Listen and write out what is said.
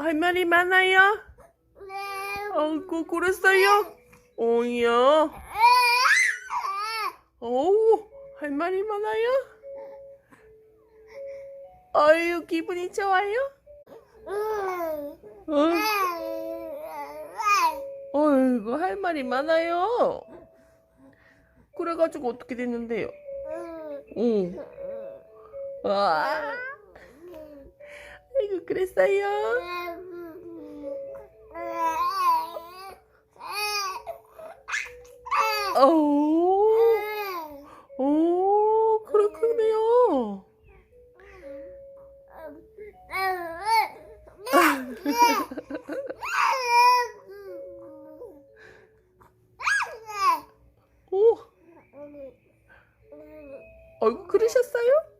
할 말이 많아요? 아이고, 그랬어요? 어이야. 어우, 할 말이 많아요? 아유, 기분이 좋아요? 어? 어이구, 할 말이 많아요. 그래가지고 어떻게 됐는데요? 응. 와. 아이고 그랬어요. 오, 오, 그렇군요. 오, 아이고 그러셨어요?